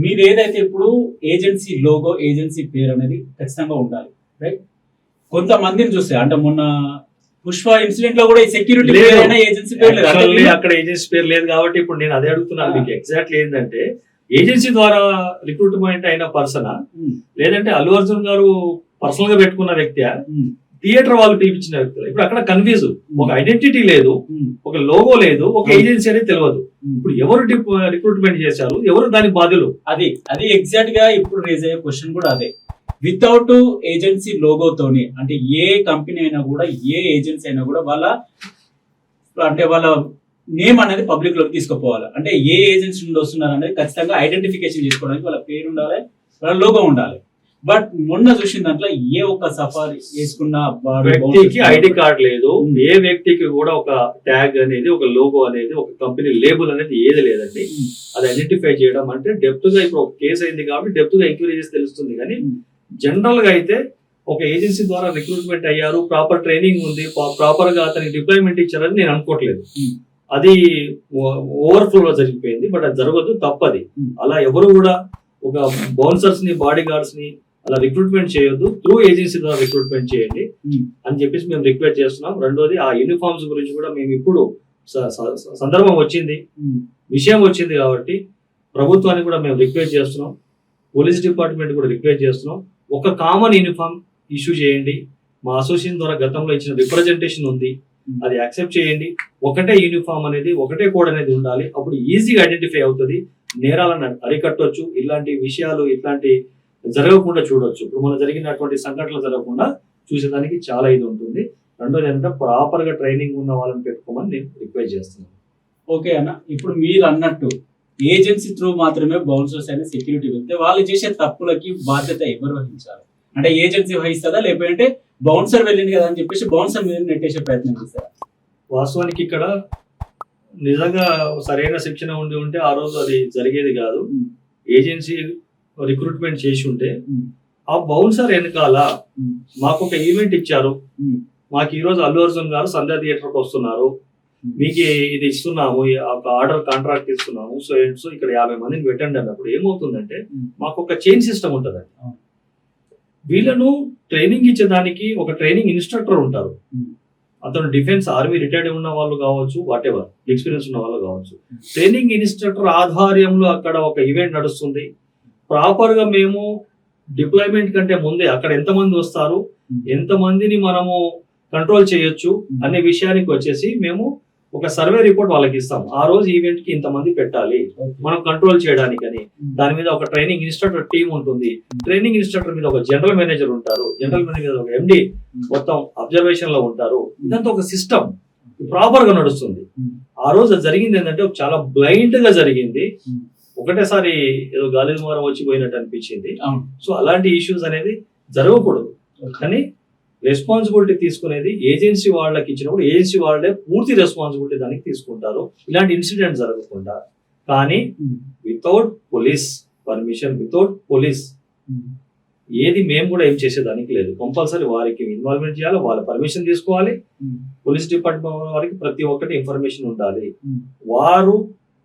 మీరు ఏదైతే ఇప్పుడు ఏజెన్సీ లోగో ఏజెన్సీ పేరు అనేది ఖచ్చితంగా ఉండాలి రైట్ కొంతమందిని చూస్తే అంటే మొన్న పుష్ప ఇన్సిడెంట్లో కూడా ఈ సెక్యూరిటీ ఏజెన్సీ పేరు లేదు. అక్కడ ఏజెన్సీ పేరు లేదు కాబట్టి ఇప్పుడు నేను అదే అడుగుతున్నాను మీకు ఎగ్జాక్ట్లీ ఏంటంటే ఏజెన్సీ ద్వారా రిక్రూట్మెంట్ అయిన పర్సన్ లేదంటే అల్లు అర్జున్ గారు పర్సనల్గా పెట్టుకున్న వ్యక్తి థియేటర్ వాళ్ళు పిలిపించిన వ్యక్తులు. ఇప్పుడు అక్కడ కన్ఫ్యూజ్. ఒక ఐడెంటిటీ లేదు ఒక లోగో లేదు ఒక ఏజెన్సీ అనేది తెలియదు. ఇప్పుడు ఎవరు రిక్రూట్మెంట్ చేశారు? ఎవరు దాని బాధ్యులు? అది అది ఎగ్జాక్ట్గా ఇప్పుడు రేజ్ అయ్యే క్వశ్చన్ కూడా అదే. వితౌట్ ఏజెన్సీ లోగోతోని అంటే ఏ కంపెనీ అయినా కూడా ఏ ఏజెన్సీ అయినా కూడా వాళ్ళ అంటే వాళ్ళ నేమ్ అనేది పబ్లిక్లోకి తీసుకుపోవాలి. అంటే ఏ ఏజెన్సీ నుండి వస్తున్నారు అనేది ఖచ్చితంగా ఐడెంటిఫికేషన్ చేసుకోవడానికి వాళ్ళ పేరు ఉండాలి వాళ్ళ లోగో ఉండాలి. బట్ మొన్న చూసిన దాంట్లో ఏ ఒక్క సఫారీ వేసుకున్న వ్యక్తికి ఐడి కార్డ్ లేదు. ఏ వ్యక్తికి కూడా ఒక ట్యాగ్ అనేది ఒక లోగో అనేది ఒక కంపెనీ లేబుల్ అనేది ఏది లేదండి. అది ఐడెంటిఫై చేయడం అంటే డెప్త్గా ఇప్పుడు ఒక కేసు అయింది కాబట్టి డెప్త్గా ఎంక్వైరీ చేసి తెలుస్తుంది. కానీ జనరల్గా అయితే ఒక ఏజెన్సీ ద్వారా రిక్రూట్మెంట్ అయ్యారు ప్రాపర్ ట్రైనింగ్ ఉంది ప్రాపర్గా అతనికి డిప్లాయ్మెంట్ ఇచ్చారని నేను అనుకోవట్లేదు. అది ఓవర్ఫ్లో లో జరిగిపోయింది బట్ అది జరగదు తప్పది. అలా ఎవరు కూడా ఒక బౌన్సర్స్ని బాడీ గార్డ్స్ని అలా రిక్రూట్మెంట్ చేయొద్దు. త్రూ ఏజెన్సీ ద్వారా రిక్రూట్మెంట్ చేయండి. ఉమ్, అని చెప్పేసి మేము రిక్వెస్ట్ చేస్తున్నాం. రెండోది ఆ యూనిఫామ్స్ గురించి కూడా మేము ఇప్పుడు సందర్భం వచ్చింది. ఉమ్, విషయం వచ్చింది కాబట్టి ప్రభుత్వానికి కూడా మేము రిక్వెస్ట్ చేస్తున్నాం. పోలీస్ డిపార్ట్మెంట్ కూడా రిక్వెస్ట్ చేస్తున్నాం. ఒక కామన్ యూనిఫామ్ ఇష్యూ చేయండి. మా అసోసియేషన్ ద్వారా గతంలో ఇచ్చిన రిప్రజెంటేషన్ ఉంది. అది యాక్సెప్ట్ చేయండి. ఒకటే యూనిఫామ్ అనేది ఒకటే కోడ్ అనేది ఉండాలి. అప్పుడు ఈజీగా ఐడెంటిఫై అవుతుంది. నేరాలను అరికట్టొచ్చు. ఇలాంటి విషయాలు ఇట్లాంటి జరగకుండా చూడొచ్చు. ఇప్పుడు మన జరిగినటువంటి సంఘటనలు జరగకుండా చూసేదానికి చాలా ఇది ఉంటుంది. రెండోది ఏంటంటే ప్రాపర్గా ట్రైనింగ్ ఉన్న వాళ్ళని పెట్టుకోమని నేను రిక్వెస్ట్ చేస్తున్నాను. ఓకే అన్న. ఇప్పుడు మీరు అన్నట్టు ఏజెన్సీ త్రూ మాత్రమే బౌన్సర్స్ అయిన సెక్యూరిటీ వెళ్తే వాళ్ళు చేసే తప్పులకి బాధ్యత ఎవరు వహించాలి? అంటే ఏజెన్సీ వహిస్తుందా? లేకపోతే బౌన్సర్ వెళ్ళింది కదా అని చెప్పేసి బౌన్సర్ మీద నెట్టేసే ప్రయత్నం చేస్తారా? వాస్తవానికి ఇక్కడ నిజంగా సరైన శిక్షణ ఉండి ఉంటే ఆ రోజు అది జరిగేది కాదు. ఏజెన్సీ రిక్రూట్మెంట్ చేసి ఉంటే ఆ బౌన్సర్ వెనకాల మాకు ఒక ఈవెంట్ ఇచ్చారు మాకు ఈ రోజు అల్లు అర్జున్ గారు సంధ్యా థియేటర్కి వస్తున్నారు. మీకు ఇది ఇస్తున్నాము ఒక ఆర్డర్ కాంట్రాక్ట్ ఇస్తున్నాము సో సో ఇక్కడ యాభై మందిని పెట్టండి అన్నప్పుడు ఏమవుతుందంటే. మాకు ఒక చైన్ సిస్టమ్ ఉంటుందండి. వీళ్ళను ట్రైనింగ్ ఇచ్చేదానికి ఒక ట్రైనింగ్ ఇన్స్ట్రక్టర్ ఉంటారు. అతను డిఫెన్స్ ఆర్మీ రిటైర్డ్ ఉన్న వాళ్ళు కావచ్చు వాట్ ఎవర్ ఎక్స్పీరియన్స్ ఉన్న వాళ్ళు కావచ్చు. ట్రైనింగ్ ఇన్స్ట్రక్టర్ ఆధ్వర్యంలో అక్కడ ఒక ఈవెంట్ నడుస్తుంది ప్రాపర్గా మేము డిప్లాయ్మెంట్ కంటే ముందే అక్కడ ఎంతమంది వస్తారు ఉమ్. ఎంతమందిని మనము కంట్రోల్ చేయొచ్చు ఉమ్. అనే విషయానికి వచ్చేసి మేము ఒక సర్వే రిపోర్ట్ వాళ్ళకి ఇస్తాం ఆ రోజు ఈవెంట్కి ఇంతమంది పెట్టాలి. మనం కంట్రోల్ చేయడానికని ఉమ్, దాని మీద ఒక ట్రైనింగ్ ఇన్స్ట్రక్టర్ టీం ఉంటుంది. ట్రైనింగ్ ఇన్స్ట్రక్టర్ మీద ఒక జనరల్ మేనేజర్ ఉంటారు. జనరల్ మేనేజర్ ఒక ఎండి మొత్తం అబ్జర్వేషన్లో ఉంటారు ఇదంతా ఒక సిస్టమ్. ప్రాపర్గా నడుస్తుంది ఆ రోజు జరిగింది ఏంటంటే చాలా బ్లైండ్గా జరిగింది. ఒకటేసారి ఏదో గాలి దుమారం వచ్చిపోయినట్టు అనిపించింది. అవును. సో అలాంటి ఇష్యూస్ అనేది జరగకూడదు. కానీ రెస్పాన్సిబిలిటీ తీసుకునేది ఏజెన్సీ వాళ్ళకి ఇచ్చినప్పుడు ఏజెన్సీ వాళ్ళే పూర్తి రెస్పాన్సిబిలిటీ దానికి తీసుకుంటారు. ఇలాంటి ఇన్సిడెంట్ జరగకుండా. కానీ without police permission without police ఏది మేము కూడా ఏం చేసేదానికి లేదు. కంపల్సరీ వారికి ఇన్వాల్వ్మెంట్ చేయాలి వాళ్ళ పర్మిషన్ తీసుకోవాలి. పోలీస్ డిపార్ట్మెంట్ వారికి ప్రతి ఒక్కటి ఇన్ఫర్మేషన్ ఉండాలి. వారు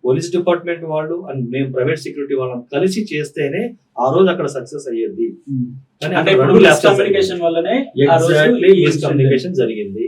పోలీస్ డిపార్ట్మెంట్ వాళ్ళు అండ్ మేము ప్రైవేట్ సెక్యూరిటీ వాళ్ళని కలిసి చేస్తేనే ఆ రోజు అక్కడ సక్సెస్ అయ్యేది. ఉమ్. కానీ అంటే అక్కడ ఇప్పుడు రెండు మిస్ lapses కమ్యూనికేషన్ వల్లనే ఆ రోజు ఎగ్జాక్ట్లీ ఈ మిస్ incident కమ్యూనికేషన్ జరిగింది.